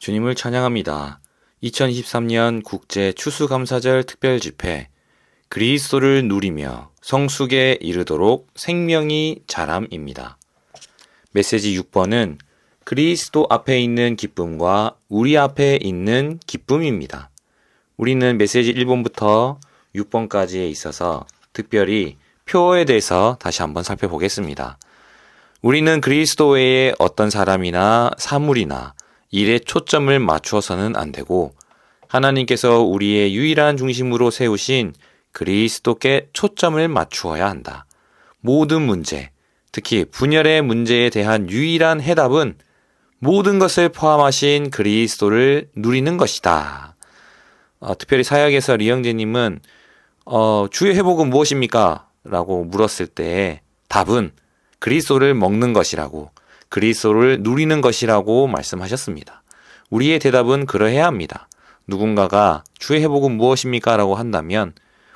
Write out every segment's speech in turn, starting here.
주님을 찬양합니다. 2023년 국제 추수감사절 특별 집회 그리스도를 누리며 성숙에 이르도록 생명이 자람입니다. 메시지 6번은 그리스도 앞에 있는 기쁨과 우리 앞에 있는 기쁨입니다. 우리는 메시지 1번부터 6번까지에 있어서 특별히 표에 대해서 다시 한번 살펴보겠습니다. 우리는 그리스도 외에 어떤 사람이나 사물이나 일에 초점을 맞추어서는 안 되고 하나님께서 우리의 유일한 중심으로 세우신 그리스도께 초점을 맞추어야 한다. 모든 문제, 특히 분열의 문제에 대한 유일한 해답은 모든 것을 포함하신 그리스도를 누리는 것이다. 어, 특별히 사역에서 리영재님은 어, 주의 회복은 무엇입니까? 라고 물었을 때 답은 그리스도를 먹는 것이라고 그리스도를 누리는 것이라고 말씀하셨습니다. 우리의 대답은 그러해야 합니다. 누군가가 주의 회복은 무엇입니까? 라고 한다면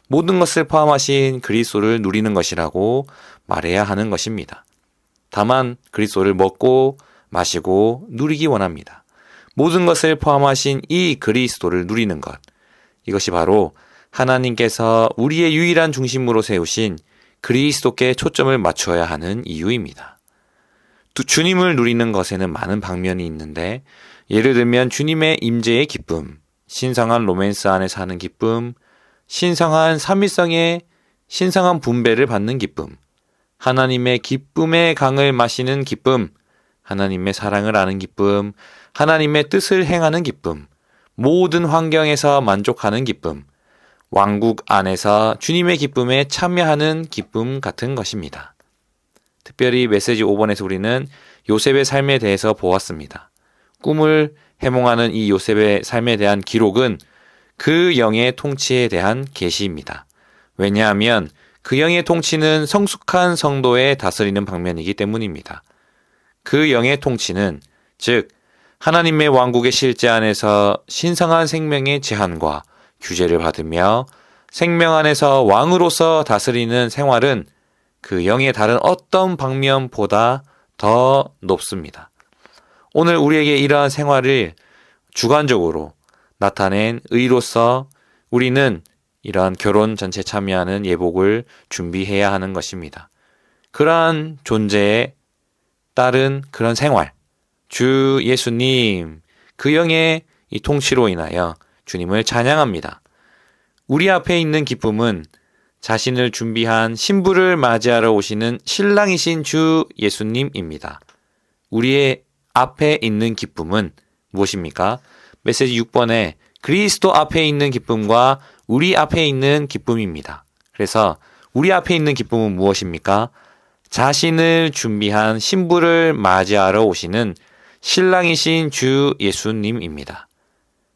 모든 것을 포함하신 그리스도를 누리는 것이라고 말해야 하는 것입니다. 다만 그리스도를 먹고 마시고 누리기 원합니다. 모든 것을 포함하신 이 그리스도를 누리는 것. 이것이 바로 하나님께서 우리의 유일한 중심으로 세우신 그리스도께 초점을 맞춰야 하는 이유입니다. 주님을 누리는 것에는 많은 방면이 있는데 예를 들면 주님의 임재의 기쁨, 신성한 로맨스 안에 사는 기쁨, 신성한 삼위성의 신성한 분배를 받는 기쁨, 하나님의 기쁨의 강을 마시는 기쁨, 하나님의 사랑을 아는 기쁨, 하나님의 뜻을 행하는 기쁨, 모든 환경에서 만족하는 기쁨, 왕국 안에서 주님의 기쁨에 참여하는 기쁨 같은 것입니다. 특별히 메시지 5번에서 우리는 요셉의 삶에 대해서 보았습니다. 꿈을 해몽하는 이 요셉의 삶에 대한 기록은 그 영의 통치에 대한 계시입니다. 왜냐하면 그 영의 통치는 성숙한 성도에 다스리는 방면이기 때문입니다. 그 영의 통치는 즉 하나님의 왕국의 실제 안에서 신성한 생명의 제한과 규제를 받으며 생명 안에서 왕으로서 다스리는 생활은 그 영의 다른 어떤 방면보다 더 높습니다. 오늘 우리에게 이러한 생활을 주관적으로 나타낸 의로서 우리는 이러한 결혼 전체 참여하는 예복을 준비해야 하는 것입니다. 그러한 존재에 따른 그런 생활, 주 예수님, 그 영의 이 통치로 인하여 주님을 찬양합니다. 우리 앞에 있는 기쁨은 자신을 준비한 신부를 맞이하러 오시는 신랑이신 주 예수님입니다. 우리의 앞에 있는 기쁨은 무엇입니까? 메시지 6번에 그리스도 앞에 있는 기쁨과 우리 앞에 있는 기쁨입니다. 그래서 우리 앞에 있는 기쁨은 무엇입니까? 자신을 준비한 신부를 맞이하러 오시는 신랑이신 주 예수님입니다.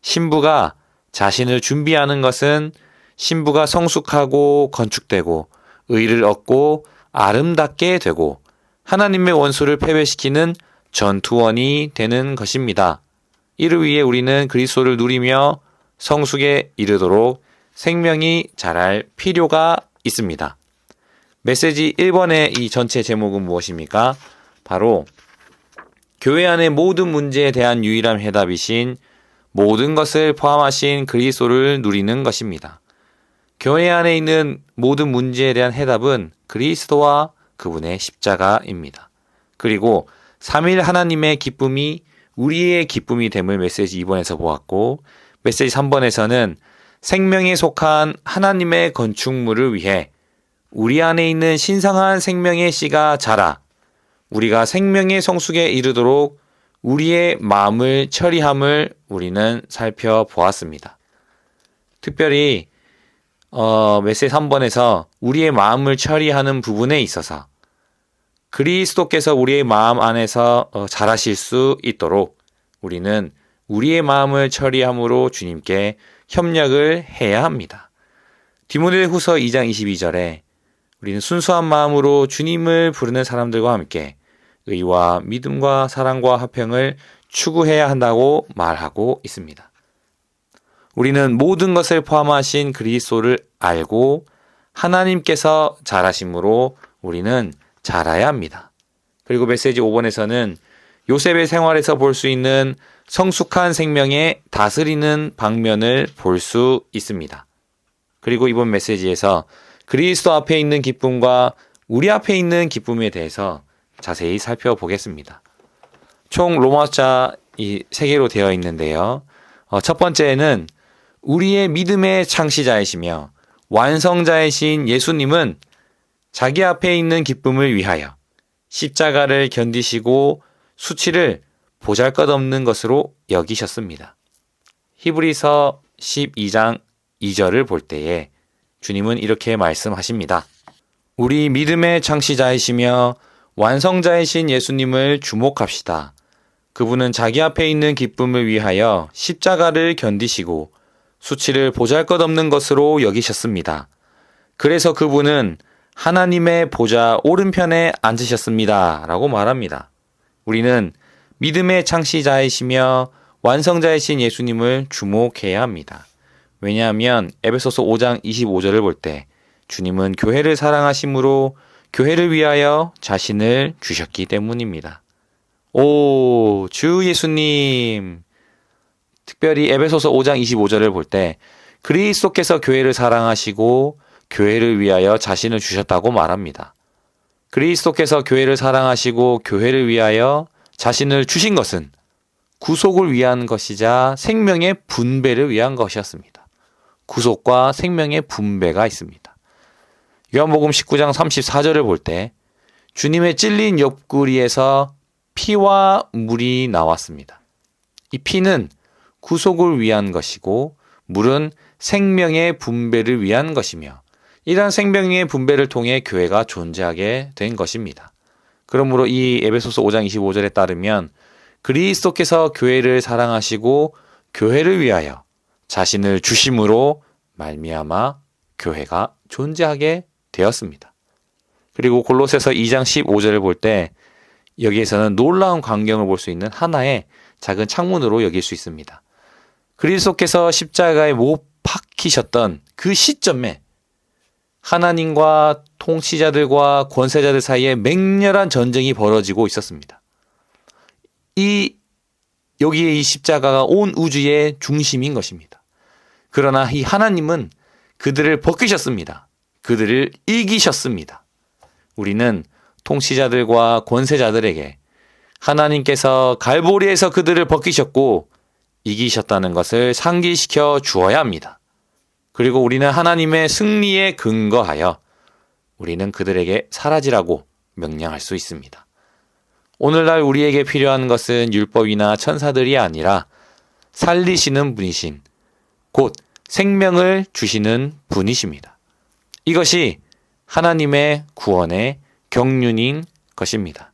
신부가 자신을 준비하는 것은 신부가 성숙하고 건축되고 의를 얻고 아름답게 되고 하나님의 원수를 패배시키는 전투원이 되는 것입니다. 이를 위해 우리는 그리스도를 누리며 성숙에 이르도록 생명이 자랄 필요가 있습니다. 메시지 1번의 이 전체 제목은 무엇입니까? 바로 교회 안의 모든 문제에 대한 유일한 해답이신 모든 것을 포함하신 그리스도를 누리는 것입니다. 교회 안에 있는 모든 문제에 대한 해답은 그리스도와 그분의 십자가입니다. 그리고 3일 하나님의 기쁨이 우리의 기쁨이 됨을 메시지 2번에서 보았고 메시지 3번에서는 생명에 속한 하나님의 건축물을 위해 우리 안에 있는 신성한 생명의 씨가 자라 우리가 생명의 성숙에 이르도록 우리의 마음을 처리함을 우리는 살펴보았습니다. 특별히 어, 메시지 3번에서 우리의 마음을 처리하는 부분에 있어서 그리스도께서 우리의 마음 안에서 어, 잘하실 수 있도록 우리는 우리의 마음을 처리함으로 주님께 협력을 해야 합니다. 디모데 후서 2장 22절에 우리는 순수한 마음으로 주님을 부르는 사람들과 함께 의와 믿음과 사랑과 화평을 추구해야 한다고 말하고 있습니다. 우리는 모든 것을 포함하신 그리스도를 알고 하나님께서 잘하심으로 우리는 자라야 합니다. 그리고 메시지 5번에서는 요셉의 생활에서 볼 수 있는 성숙한 생명의 다스리는 방면을 볼 수 있습니다. 그리고 이번 메시지에서 그리스도 앞에 있는 기쁨과 우리 앞에 있는 기쁨에 대해서 자세히 살펴보겠습니다. 총 로마자 이 세 개로 되어 있는데요. 어, 첫 번째는 우리의 믿음의 창시자이시며 완성자이신 예수님은 자기 앞에 있는 기쁨을 위하여 십자가를 견디시고 수치를 보잘 것 없는 것으로 여기셨습니다. 히브리서 12장 2절을 볼 때에 주님은 이렇게 말씀하십니다. 우리 믿음의 창시자이시며 완성자이신 예수님을 주목합시다. 그분은 자기 앞에 있는 기쁨을 위하여 십자가를 견디시고 수치를 보잘 것 없는 것으로 여기셨습니다. 그래서 그분은 하나님의 보좌 오른편에 앉으셨습니다. 라고 말합니다. 우리는 믿음의 창시자이시며 완성자이신 예수님을 주목해야 합니다. 왜냐하면 에베소서 5장 25절을 볼 때 주님은 교회를 사랑하심으로 교회를 위하여 자신을 주셨기 때문입니다. 오, 주 예수님. 특별히 에베소서 5장 25절을 볼 때 그리스도께서 교회를 사랑하시고 교회를 위하여 자신을 주셨다고 말합니다. 그리스도께서 교회를 사랑하시고 교회를 위하여 자신을 주신 것은 구속을 위한 것이자 생명의 분배를 위한 것이었습니다. 구속과 생명의 분배가 있습니다. 요한복음 19장 34절을 볼 때 주님의 찔린 옆구리에서 피와 물이 나왔습니다. 이 피는 구속을 위한 것이고 물은 생명의 분배를 위한 것이며 이러한 생명의 분배를 통해 교회가 존재하게 된 것입니다. 그러므로 이 에베소서 5장 25절에 따르면 그리스도께서 교회를 사랑하시고 교회를 위하여 자신을 주심으로 말미암아 교회가 존재하게 되었습니다. 그리고 골로새서 2장 15절을 볼 때 여기에서는 놀라운 광경을 볼 수 있는 하나의 작은 창문으로 여길 수 있습니다. 그리스도께서 십자가에 못 박히셨던 그 시점에 하나님과 통치자들과 권세자들 사이에 맹렬한 전쟁이 벌어지고 있었습니다. 이 여기에 이 십자가가 온 우주의 중심인 것입니다. 그러나 이 하나님은 그들을 벗기셨습니다. 그들을 이기셨습니다. 우리는 통치자들과 권세자들에게 하나님께서 갈보리에서 그들을 벗기셨고 이기셨다는 것을 상기시켜 주어야 합니다. 그리고 우리는 하나님의 승리에 근거하여 우리는 그들에게 사라지라고 명령할 수 있습니다. 오늘날 우리에게 필요한 것은 율법이나 천사들이 아니라 살리시는 분이신 곧 생명을 주시는 분이십니다. 이것이 하나님의 구원의 경륜인 것입니다.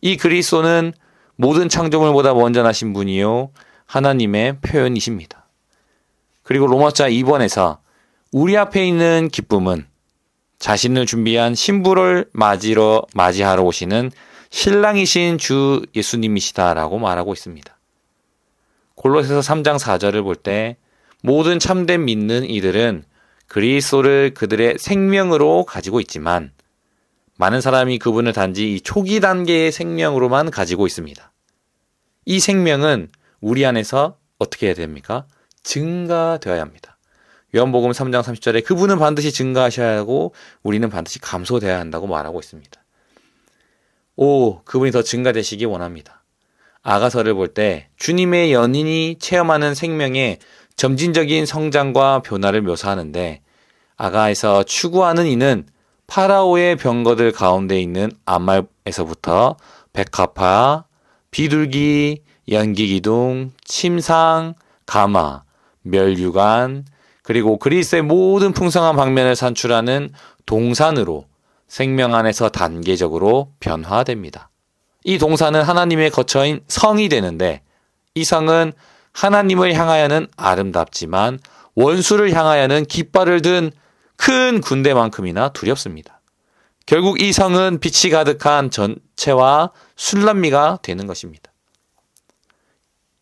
이 그리스도는 모든 창조물보다 먼저 나신 분이요 하나님의 표현이십니다. 그리고 로마자 2번에서 우리 앞에 있는 기쁨은 자신을 준비한 신부를 맞이러 맞이하러 오시는 신랑이신 주 예수님이시다라고 말하고 있습니다. 골로새서 3장 4절을 볼 때 모든 참된 믿는 이들은 그리스도를 그들의 생명으로 가지고 있지만 많은 사람이 그분을 단지 이 초기 단계의 생명으로만 가지고 있습니다. 이 생명은 우리 안에서 어떻게 해야 됩니까? 증가되어야 합니다. 요한복음 3장 30절에 그분은 반드시 증가하셔야 하고 우리는 반드시 감소되어야 한다고 말하고 있습니다. 오, 그분이 더 증가되시기 원합니다. 아가서를 볼 때 주님의 연인이 체험하는 생명의 점진적인 성장과 변화를 묘사하는데 아가에서 추구하는 이는 파라오의 병거들 가운데 있는 암말에서부터 백합화, 비둘기, 연기기둥, 침상, 가마, 멸류관, 그리고 그리스의 모든 풍성한 방면을 산출하는 동산으로 생명 안에서 단계적으로 변화됩니다. 이 동산은 하나님의 거처인 성이 되는데 이 성은 하나님을 향하여는 아름답지만 원수를 향하여는 깃발을 든 큰 군대만큼이나 두렵습니다. 결국 이 성은 빛이 가득한 전체와 술람미가 되는 것입니다.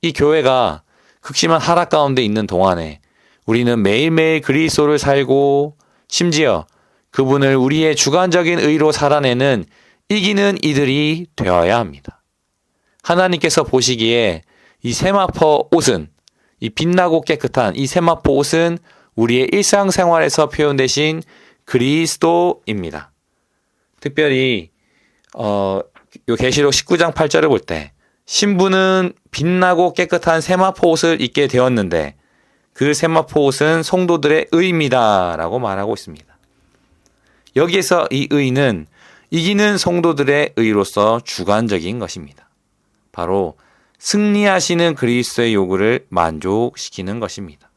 이 교회가 극심한 하락 가운데 있는 동안에 우리는 매일매일 그리스도를 살고 심지어 그분을 우리의 주관적인 의로 살아내는 이기는 이들이 되어야 합니다. 하나님께서 보시기에 이 세마포 옷은 이 빛나고 깨끗한 이 세마포 옷은 우리의 일상생활에서 표현되신 그리스도입니다. 특별히 어, 요 계시록 19장 8절을 볼 때 신부는 빛나고 깨끗한 세마포 옷을 입게 되었는데 그 세마포 옷은 성도들의 의입니다라고 말하고 있습니다. 여기에서 이 의는 이기는 성도들의 의로서 주관적인 것입니다. 바로 승리하시는 그리스도의 요구를 만족시키는 것입니다.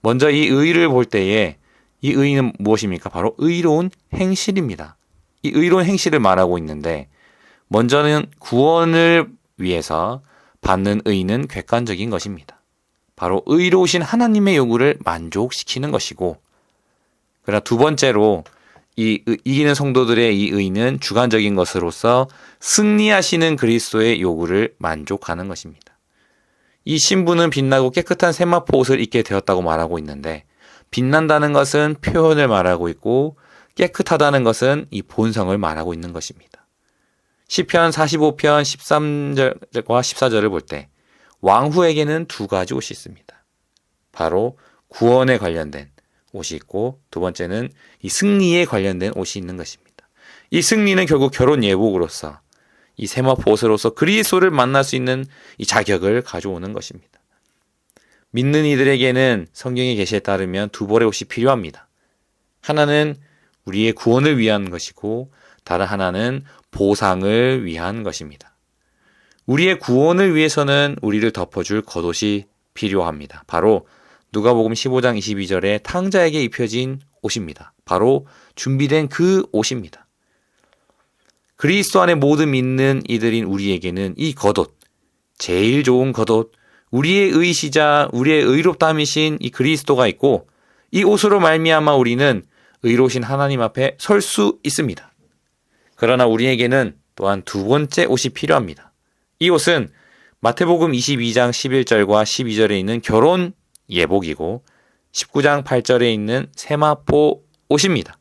먼저 이 의를 볼 때에 이 의는 무엇입니까? 바로 의로운 행실입니다. 이 의로운 행실을 말하고 있는데 먼저는 구원을 위해서 받는 의는 객관적인 것입니다. 바로 의로우신 하나님의 요구를 만족시키는 것이고 그러나 두 번째로 이 이기는 성도들의 이 의는 주관적인 것으로서 승리하시는 그리스도의 요구를 만족하는 것입니다. 이 신부는 빛나고 깨끗한 세마포 옷을 입게 되었다고 말하고 있는데 빛난다는 것은 표현을 말하고 있고 깨끗하다는 것은 이 본성을 말하고 있는 것입니다. 시편 45편 13절과 14절을 볼 때 왕후에게는 두 가지 옷이 있습니다. 바로 구원에 관련된 옷이 있고 두 번째는 이 승리에 관련된 옷이 있는 것입니다. 이 승리는 결국 결혼 예복으로서 이 세마포 옷으로서 그리스도를 만날 수 있는 이 자격을 가져오는 것입니다. 믿는 이들에게는 성경의 계시에 따르면 두 벌의 옷이 필요합니다. 하나는 우리의 구원을 위한 것이고 다른 하나는 보상을 위한 것입니다. 우리의 구원을 위해서는 우리를 덮어줄 겉옷이 필요합니다. 바로 누가복음 15장 22절에 탕자에게 입혀진 옷입니다. 바로 준비된 그 옷입니다. 그리스도 안에 모든 믿는 이들인 우리에게는 이 겉옷, 제일 좋은 겉옷, 우리의 의시자, 우리의 의롭다함이신 이 그리스도가 있고 이 옷으로 말미암아 우리는 의로우신 하나님 앞에 설 수 있습니다. 그러나 우리에게는 또한 두 번째 옷이 필요합니다. 이 옷은 마태복음 22장 11절과 12절에 있는 결혼 예복이고 19장 8절에 있는 세마포 옷입니다.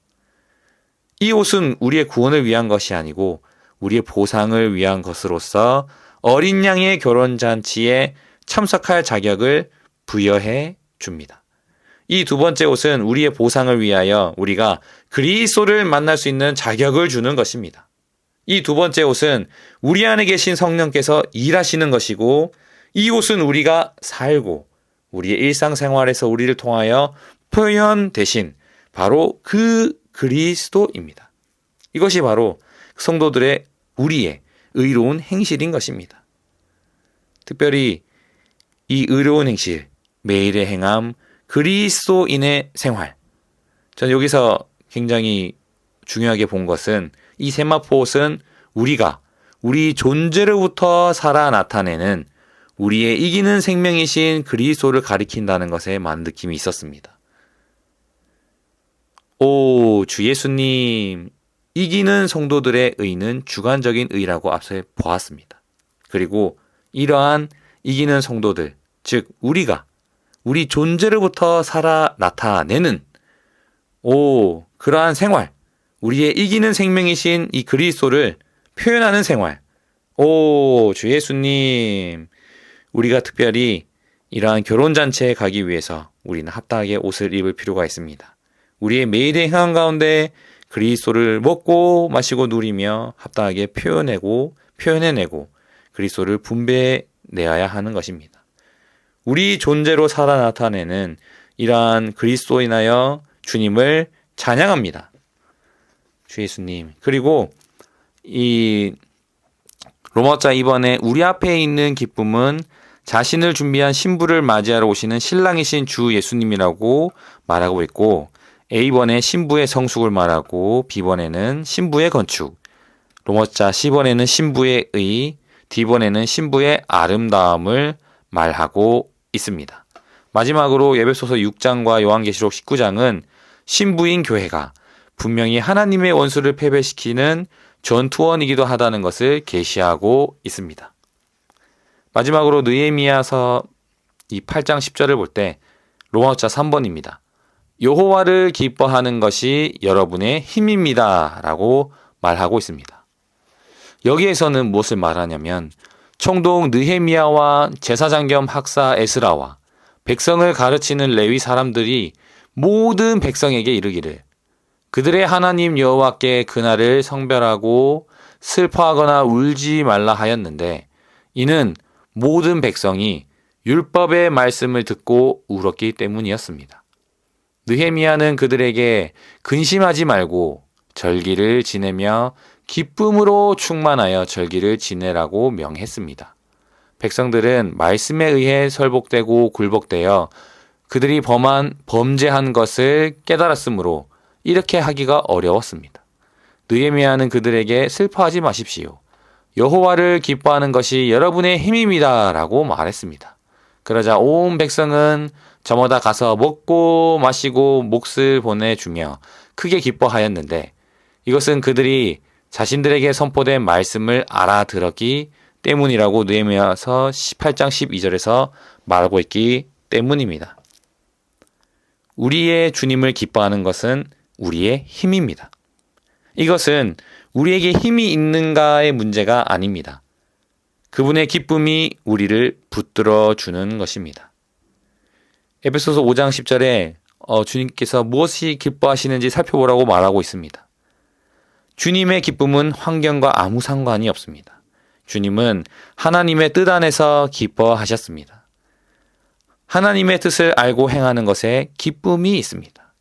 이 옷은 우리의 구원을 위한 것이 아니고 우리의 보상을 위한 것으로서 어린 양의 결혼 잔치에 참석할 자격을 부여해 줍니다. 이 두 번째 옷은 우리의 보상을 위하여 우리가 그리스도를 만날 수 있는 자격을 주는 것입니다. 이 두 번째 옷은 우리 안에 계신 성령께서 일하시는 것이고 이 옷은 우리가 살고 우리의 일상생활에서 우리를 통하여 표현 대신 바로 그 그리스도입니다. 이것이 바로 성도들의 우리의 의로운 행실인 것입니다. 특별히 이 의로운 행실, 매일의 행함, 그리스도인의 생활. 전 여기서 굉장히 중요하게 본 것은 이 세마포 옷은 우리가 우리 존재로부터 살아 나타내는 우리의 이기는 생명이신 그리스도를 가리킨다는 것에 만 느낌이 있었습니다. 오, 주 예수님, 이기는 성도들의 의는 주관적인 의라고 앞서 보았습니다. 그리고 이러한 이기는 성도들, 즉, 우리가 우리 존재로부터 살아 나타내는 오, 그러한 생활, 우리의 이기는 생명이신 이 그리스도를 표현하는 생활. 오, 주 예수님, 우리가 특별히 이러한 결혼잔치에 가기 위해서 우리는 합당하게 옷을 입을 필요가 있습니다. 우리의 매일의 행한 가운데 그리스도를 먹고 마시고 누리며 합당하게 표현하고 표현해내고 그리스도를 분배내어야 하는 것입니다. 우리 존재로 살아 나타내는 이러한 그리스도 인하여 주님을 찬양합니다. 주 예수님. 그리고 이 로마자 이번에 우리 앞에 있는 기쁨은 자신을 준비한 신부를 맞이하러 오시는 신랑이신 주 예수님이라고 말하고 있고 A번에 신부의 성숙을 말하고 B번에는 신부의 건축, 로머자 C번에는 신부의 의, D번에는 신부의 아름다움을 말하고 있습니다. 마지막으로 예배소서 6장과 요한계시록 19장은 신부인 교회가 분명히 하나님의 원수를 패배시키는 전투원이기도 하다는 것을 계시하고 있습니다. 마지막으로 느에미야서 이 8장 10절을 볼 때 로마자 3번입니다. 여호와를 기뻐하는 것이 여러분의 힘입니다라고 말하고 있습니다. 여기에서는 무엇을 말하냐면 총독 느헤미야와 제사장 겸 학사 에스라와 백성을 가르치는 레위 사람들이 모든 백성에게 이르기를 그들의 하나님 여호와께 그날을 성별하고 슬퍼하거나 울지 말라 하였는데 이는 모든 백성이 율법의 말씀을 듣고 울었기 때문이었습니다. 느헤미야는 그들에게 근심하지 말고 절기를 지내며 기쁨으로 충만하여 절기를 지내라고 명했습니다. 백성들은 말씀에 의해 설복되고 굴복되어 그들이 범한 범죄한 것을 깨달았으므로 이렇게 하기가 어려웠습니다. 느헤미야는 그들에게 슬퍼하지 마십시오. 여호와를 기뻐하는 것이 여러분의 힘입니다라고 말했습니다. 그러자 온 백성은 저마다 가서 먹고 마시고 몫을 보내주며 크게 기뻐하였는데 이것은 그들이 자신들에게 선포된 말씀을 알아들었기 때문이라고 느헤미야서 18장 12절에서 말하고 있기 때문입니다. 우리의 주님을 기뻐하는 것은 우리의 힘입니다. 이것은 우리에게 힘이 있는가의 문제가 아닙니다. 그분의 기쁨이 우리를 붙들어 주는 것입니다. 에베소서 5장 10절에 어, 주님께서 무엇이 기뻐하시는지 살펴보라고 말하고 있습니다. 주님의 기쁨은 환경과 아무 상관이 없습니다. 주님은 하나님의 뜻 안에서 기뻐하셨습니다. 하나님의 뜻을 알고 행하는 것에 기쁨이 있습니다.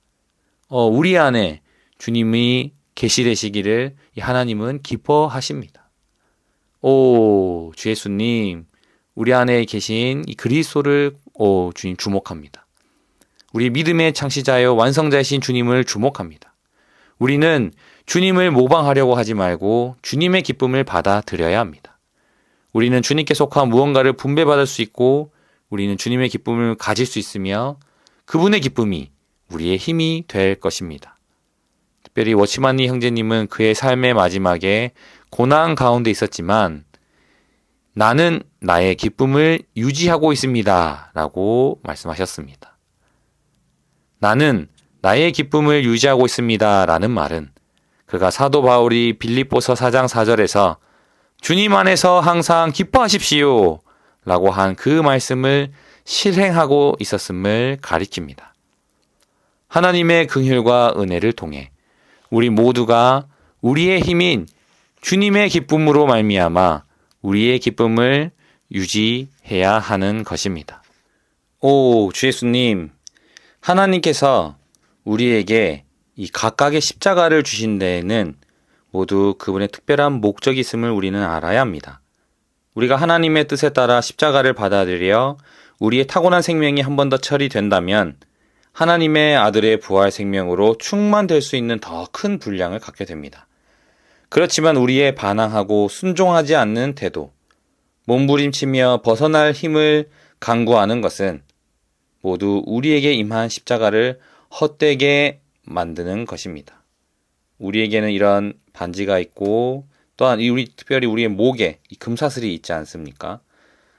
어, 우리 안에 주님이 계시되시기를 하나님은 기뻐하십니다. 오, 주 예수님, 우리 안에 계신 이 그리스도를 오, 주님 주목합니다. 우리 믿음의 창시자여 완성자이신 주님을 주목합니다. 우리는 주님을 모방하려고 하지 말고 주님의 기쁨을 받아들여야 합니다. 우리는 주님께 속한 무언가를 분배받을 수 있고 우리는 주님의 기쁨을 가질 수 있으며 그분의 기쁨이 우리의 힘이 될 것입니다. 특별히 워치만니 형제님은 그의 삶의 마지막에 고난 가운데 있었지만 나는 나의 기쁨을 유지하고 있습니다. 라고 말씀하셨습니다. 나는 나의 기쁨을 유지하고 있습니다. 라는 말은 그가 사도 바울이 빌립보서 4장 4절에서 주님 안에서 항상 기뻐하십시오. 라고 한 그 말씀을 실행하고 있었음을 가리킵니다. 하나님의 긍휼과 은혜를 통해 우리 모두가 우리의 힘인 주님의 기쁨으로 말미암아 우리의 기쁨을 유지해야 하는 것입니다. 오, 주 예수님, 하나님께서 우리에게 이 각각의 십자가를 주신 데에는 모두 그분의 특별한 목적이 있음을 우리는 알아야 합니다. 우리가 하나님의 뜻에 따라 십자가를 받아들여 우리의 타고난 생명이 한 번 더 처리된다면 하나님의 아들의 부활 생명으로 충만될 수 있는 더 큰 분량을 갖게 됩니다. 그렇지만 우리의 반항하고 순종하지 않는 태도, 몸부림치며 벗어날 힘을 강구하는 것은 모두 우리에게 임한 십자가를 헛되게 만드는 것입니다. 우리에게는 이런 반지가 있고 또한 우리 특별히 우리의 목에 이 금사슬이 있지 않습니까?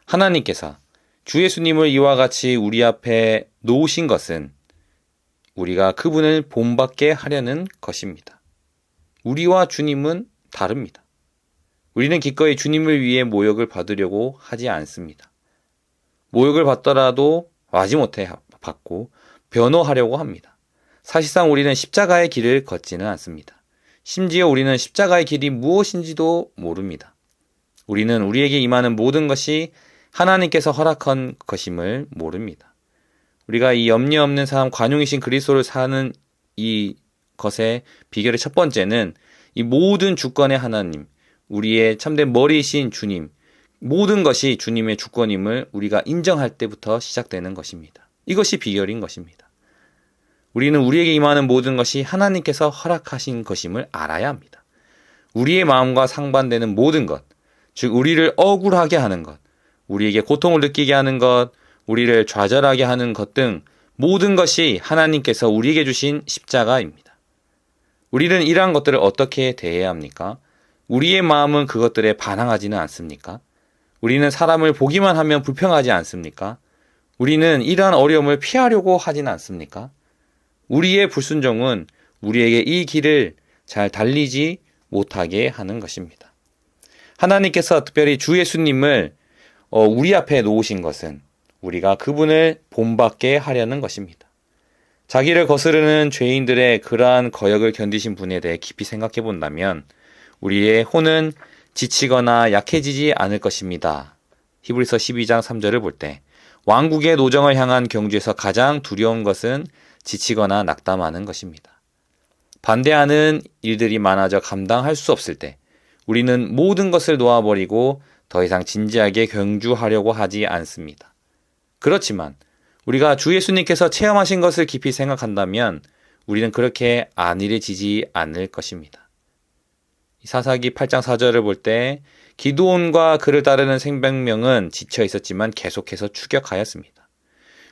하나님께서 주 예수님을 이와 같이 우리 앞에 놓으신 것은 우리가 그분을 본받게 하려는 것입니다. 우리와 주님은 다릅니다. 우리는 기꺼이 주님을 위해 모욕을 받으려고 하지 않습니다. 모욕을 받더라도 마지못해 받고 변호하려고 합니다. 사실상 우리는 십자가의 길을 걷지는 않습니다. 심지어 우리는 십자가의 길이 무엇인지도 모릅니다. 우리는 우리에게 임하는 모든 것이 하나님께서 허락한 것임을 모릅니다. 우리가 이 염려 없는 삶, 관용이신 그리스도를 사는 이 것의 비결의 첫 번째는 이 모든 주권의 하나님, 우리의 참된 머리이신 주님, 모든 것이 주님의 주권임을 우리가 인정할 때부터 시작되는 것입니다. 이것이 비결인 것입니다. 우리는 우리에게 임하는 모든 것이 하나님께서 허락하신 것임을 알아야 합니다. 우리의 마음과 상반되는 모든 것, 즉 우리를 억울하게 하는 것, 우리에게 고통을 느끼게 하는 것, 우리를 좌절하게 하는 것 등 모든 것이 하나님께서 우리에게 주신 십자가입니다. 우리는 이러한 것들을 어떻게 대해야 합니까? 우리의 마음은 그것들에 반항하지는 않습니까? 우리는 사람을 보기만 하면 불평하지 않습니까? 우리는 이러한 어려움을 피하려고 하지는 않습니까? 우리의 불순종은 우리에게 이 길을 잘 달리지 못하게 하는 것입니다. 하나님께서 특별히 주 예수님을 어, 우리 앞에 놓으신 것은 우리가 그분을 본받게 하려는 것입니다. 자기를 거스르는 죄인들의 그러한 거역을 견디신 분에 대해 깊이 생각해 본다면 우리의 혼은 지치거나 약해지지 않을 것입니다. 히브리서 12장 3절을 볼 때 왕국의 노정을 향한 경주에서 가장 두려운 것은 지치거나 낙담하는 것입니다. 반대하는 일들이 많아져 감당할 수 없을 때 우리는 모든 것을 놓아버리고 더 이상 진지하게 경주하려고 하지 않습니다. 그렇지만 우리가 주 예수님께서 체험하신 것을 깊이 생각한다면 우리는 그렇게 안일해지지 않을 것입니다. 사사기 8장 4절을 볼 때 기도원과 그를 따르는 생명명은 지쳐 있었지만 계속해서 추격하였습니다.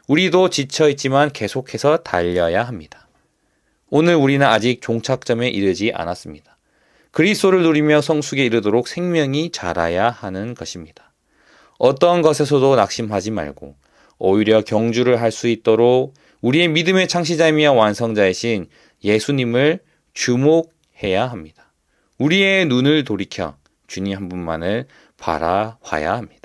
우리도 지쳐 있지만 계속해서 달려야 합니다. 오늘 우리는 아직 종착점에 이르지 않았습니다. 그리스도를 누리며 성숙에 이르도록 생명이 자라야 하는 것입니다. 어떤 것에서도 낙심하지 말고 오히려 경주를 할 수 있도록 우리의 믿음의 창시자이며 완성자이신 예수님을 주목해야 합니다. 우리의 눈을 돌이켜 주님 한 분만을 바라봐야 합니다.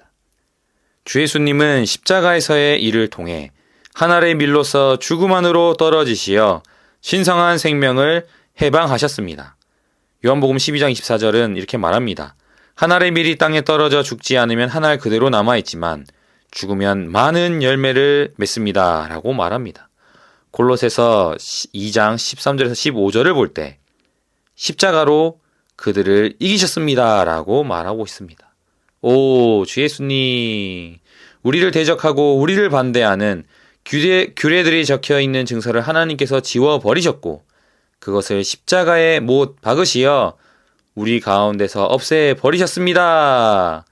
주 예수님은 십자가에서의 일을 통해 하늘의 밀로서 죽음 안으로 떨어지시어 신성한 생명을 해방하셨습니다. 요한복음 12장 24절은 이렇게 말합니다. 하늘의 밀이 땅에 떨어져 죽지 않으면 하늘 그대로 남아있지만 죽으면 많은 열매를 맺습니다. 라고 말합니다. 골로새서 2장 13절에서 15절을 볼 때 십자가로 그들을 이기셨습니다. 라고 말하고 있습니다. 오, 주 예수님. 우리를 대적하고 우리를 반대하는 규례, 규례들이 적혀 있는 증서를 하나님께서 지워버리셨고 그것을 십자가에 못 박으시어 우리 가운데서 없애 버리셨습니다.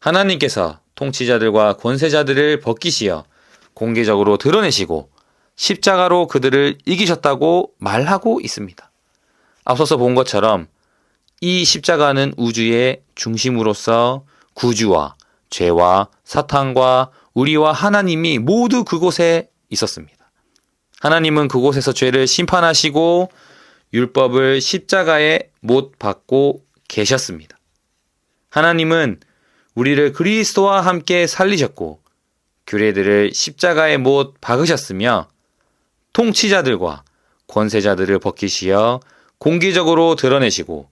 하나님께서 통치자들과 권세자들을 벗기시어 공개적으로 드러내시고 십자가로 그들을 이기셨다고 말하고 있습니다. 앞서서 본 것처럼 이 십자가는 우주의 중심으로서 구주와 죄와 사탄과 우리와 하나님이 모두 그곳에 있었습니다. 하나님은 그곳에서 죄를 심판하시고 율법을 십자가에 못 박고 계셨습니다. 하나님은 우리를 그리스도와 함께 살리셨고 규례들을 십자가에 못 박으셨으며 통치자들과 권세자들을 벗기시어 공개적으로 드러내시고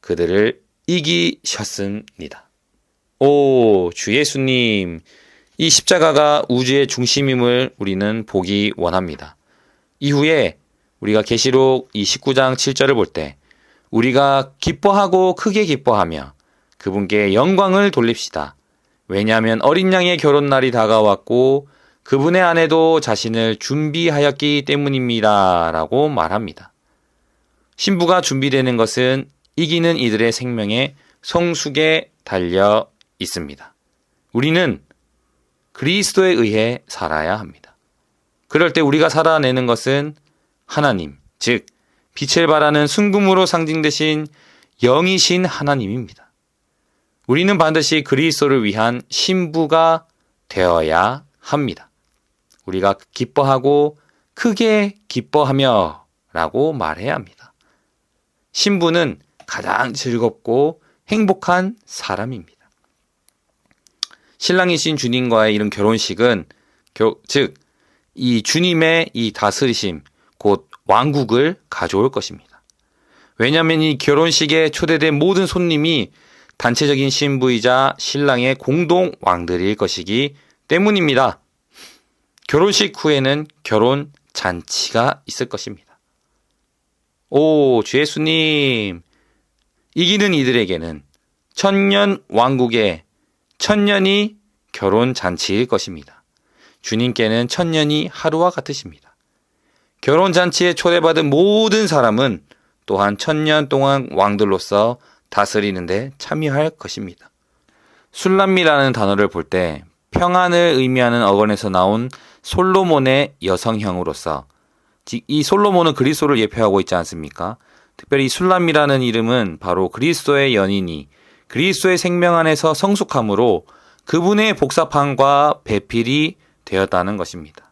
그들을 이기셨습니다. 오, 주 예수님, 이 십자가가 우주의 중심임을 우리는 보기 원합니다. 이후에 우리가 계시록 이 19장 7절을 볼 때 우리가 기뻐하고 크게 기뻐하며 그분께 영광을 돌립시다. 왜냐하면 어린 양의 결혼 날이 다가왔고 그분의 아내도 자신을 준비하였기 때문입니다. 라고 말합니다. 신부가 준비되는 것은 이기는 이들의 생명에 성숙에 달려 있습니다. 우리는 그리스도에 의해 살아야 합니다. 그럴 때 우리가 살아내는 것은 하나님, 즉, 빛을 발하는 순금으로 상징되신 영이신 하나님입니다. 우리는 반드시 그리스도를 위한 신부가 되어야 합니다. 우리가 기뻐하고 크게 기뻐하며 라고 말해야 합니다. 신부는 가장 즐겁고 행복한 사람입니다. 신랑이신 주님과의 이런 결혼식은 즉, 이 주님의 이 다스리심, 곧 왕국을 가져올 것입니다. 왜냐하면 이 결혼식에 초대된 모든 손님이 단체적인 신부이자 신랑의 공동 왕들일 것이기 때문입니다. 결혼식 후에는 결혼 잔치가 있을 것입니다. 오, 주 예수님. 이기는 이들에게는 천년 왕국의 천년이 결혼 잔치일 것입니다. 주님께는 천년이 하루와 같으십니다. 결혼 잔치에 초대받은 모든 사람은 또한 천년 동안 왕들로서 다스리는데 참여할 것입니다. 술람미라는 단어를 볼 때 평안을 의미하는 어건에서 나온 솔로몬의 여성형으로서 이 솔로몬은 그리스도를 예표하고 있지 않습니까? 특별히 술람이라는 이름은 바로 그리스도의 연인이 그리스도의 생명 안에서 성숙함으로 그분의 복사판과 배필이 되었다는 것입니다.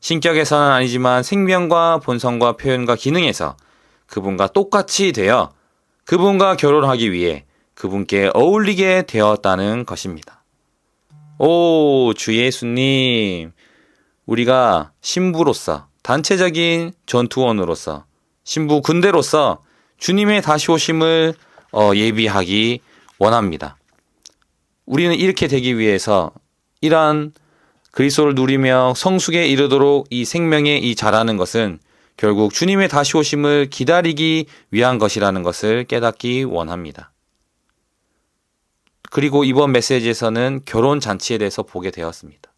신격에서는 아니지만 생명과 본성과 표현과 기능에서 그분과 똑같이 되어 그분과 결혼하기 위해 그분께 어울리게 되었다는 것입니다. 오, 주 예수님. 우리가 신부로서, 단체적인 전투원으로서, 신부 군대로서 주님의 다시 오심을 어, 예비하기 원합니다. 우리는 이렇게 되기 위해서 이러한 그리스도를 누리며 성숙에 이르도록 이 생명에 이 자라는 것은 결국 주님의 다시 오심을 기다리기 위한 것이라는 것을 깨닫기 원합니다. 그리고 이번 메시지에서는 결혼 잔치에 대해서 보게 되었습니다.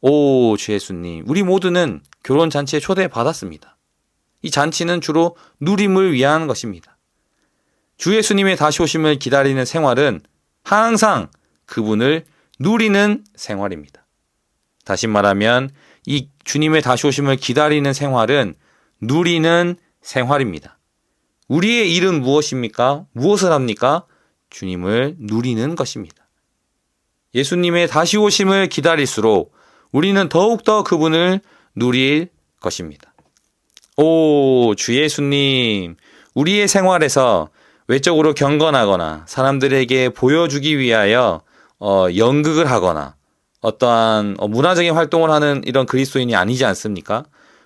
오, 주 예수님. 우리 모두는 결혼 잔치에 초대받았습니다. 이 잔치는 주로 누림을 위한 것입니다. 주 예수님의 다시 오심을 기다리는 생활은 항상 그분을 누리는 생활입니다. 다시 말하면 이 주님의 다시 오심을 기다리는 생활은 누리는 생활입니다. 우리의 일은 무엇입니까? 무엇을 합니까? 주님을 누리는 것입니다. 예수님의 다시 오심을 기다릴수록 우리는 더욱더 그분을 누릴 것입니다. 오, 주 예수님, 우리의 생활에서 외적으로 경건하거나 사람들에게 보여주기 위하여 어, 연극을 하거나 어떠한 어, 문화적인 활동을 하는 이런 그리스도인이 아니지 않습니까?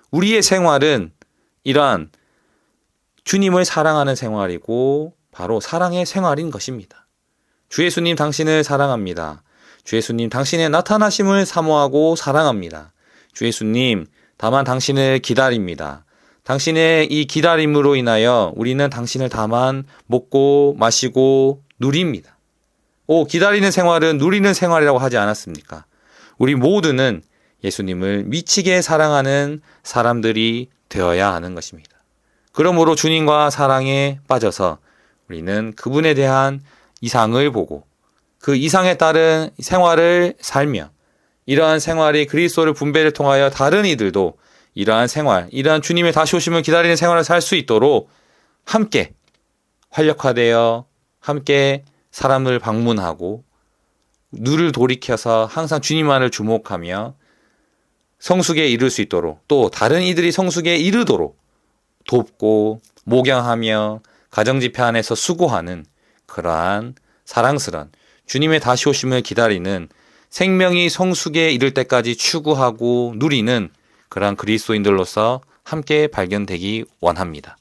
우리의 생활은 이러한 주님을 사랑하는 생활이고 바로 사랑의 생활인 것입니다. 주 예수님 당신을 사랑합니다. 주 예수님 당신의 나타나심을 사모하고 사랑합니다. 주 예수님 다만 당신을 기다립니다. 당신의 이 기다림으로 인하여 우리는 당신을 다만 먹고 마시고 누립니다. 오, 기다리는 생활은 누리는 생활이라고 하지 않았습니까? 우리 모두는 예수님을 미치게 사랑하는 사람들이 되어야 하는 것입니다. 그러므로 주님과 사랑에 빠져서 우리는 그분에 대한 이상을 보고 그 이상에 따른 생활을 살며 이러한 생활이 그리스도를 분배를 통하여 다른 이들도 이러한 생활, 이러한 주님의 다시 오심을 기다리는 생활을 살 수 있도록 함께 활력화되어 함께 사람을 방문하고 눈을 돌이켜서 항상 주님만을 주목하며 성숙에 이를 수 있도록 또 다른 이들이 성숙에 이르도록 돕고 목양하며 가정집회 안에서 수고하는 그러한 사랑스런 주님의 다시 오심을 기다리는 생명이 성숙에 이를 때까지 추구하고 누리는 그러한 그리스도인들로서 함께 발견되기 원합니다.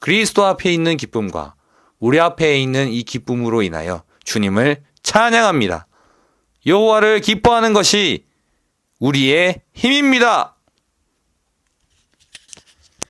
그리스도 앞에 있는 기쁨과 우리 앞에 있는 이 기쁨으로 인하여 주님을 찬양합니다. 여호와를 기뻐하는 것이 우리의 힘입니다.